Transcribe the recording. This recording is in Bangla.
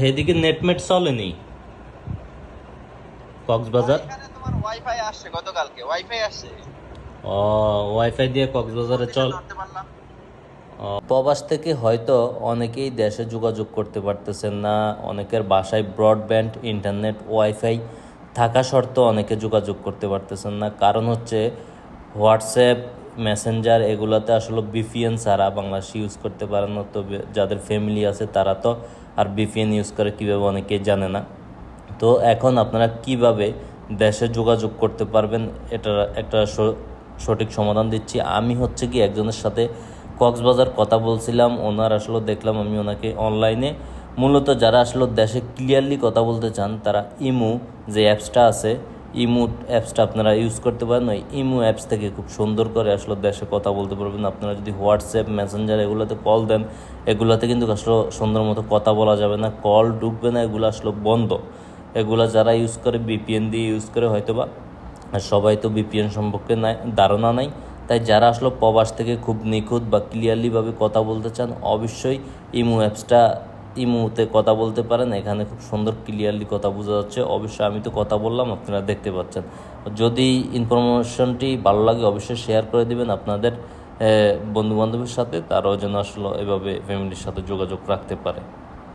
হেদিকে নেটমেট চলেনি। কক্সবাজার? তোমার ওয়াইফাই আসছে গতকালকে ওয়াইফাই আসছে। ও ওয়াইফাই দিয়ে কক্সবাজারে চল। প্রবাস থেকে হয়তো অনেকেই দেশে যোগাযোগ করতে পারতেছেন না অনেকের বাসায় ব্রডব্যান্ড ইন্টারনেট ওয়াইফাই থাকা সত্ত্বেও অনেকে যোগাযোগ করতে পারতেছেন না। কারণ হচ্ছে হোয়াটসঅ্যাপ মেসেঞ্জার এগুলোতে আসলে বিপিএন ছাড়া বাংলাদেশ ইউজ করতে পারে না। তবে যাদের ফ্যামিলি আছে তারা তো আর বিপিএন ইউজ করে কীভাবে অনেকেই জানে না। তো এখন আপনারা কীভাবে দেশে যোগাযোগ করতে পারবেন এটা একটা সঠিক সমাধান দিচ্ছি। আমি হচ্ছে কি একজনের সাথে কক্সবাজার কথা বলছিলাম, ওনার আসলে দেখলাম আমি ওনাকে অনলাইনে মূলত যারা আসলে দেশে ক্লিয়ারলি কথা বলতে চান, তারা ইমু যে অ্যাপসটা আছে ইমু অ্যাপসটা আপনারা ইউজ করতে পারেন। ওই ইমু অ্যাপস থেকে খুব সুন্দর করে আসলে দেশে কথা বলতে পারবেন। আপনারা যদি হোয়াটসঅ্যাপ মেসেঞ্জার এগুলোতে কল দেন, এগুলোতে কিন্তু আসলে সুন্দর মতো কথা বলা যাবে না। কল ঢুকবে না, এগুলো আসলে বন্ধ। এগুলো যারা ইউজ করে বিপিএন দিয়ে ইউজ করে হয়তোবা, আর সবাই তো বিপিএন সম্পর্কে নাই, ধারণা নাই। তাই যারা আসলে প্রবাস থেকে খুব নিখুঁত বা ক্লিয়ারলিভাবে কথা বলতে চান, অবশ্যই ইমো অ্যাপসটা ইমোতে কথা বলতে পারেন, এখানে খুব সুন্দর ক্লিয়ারলি কথা বোঝা যাচ্ছে। অবশ্যই আমি তো কথা বললাম, আপনারা দেখতে পাচ্ছেন। যদি ইনফরমেশনটি ভালো লাগে, অবশ্যই শেয়ার করে দিবেন আপনাদের বন্ধুবান্ধবের সাথে, তারাও যেন আসলে এভাবে ফ্যামিলির সাথে যোগাযোগ রাখতে পারে।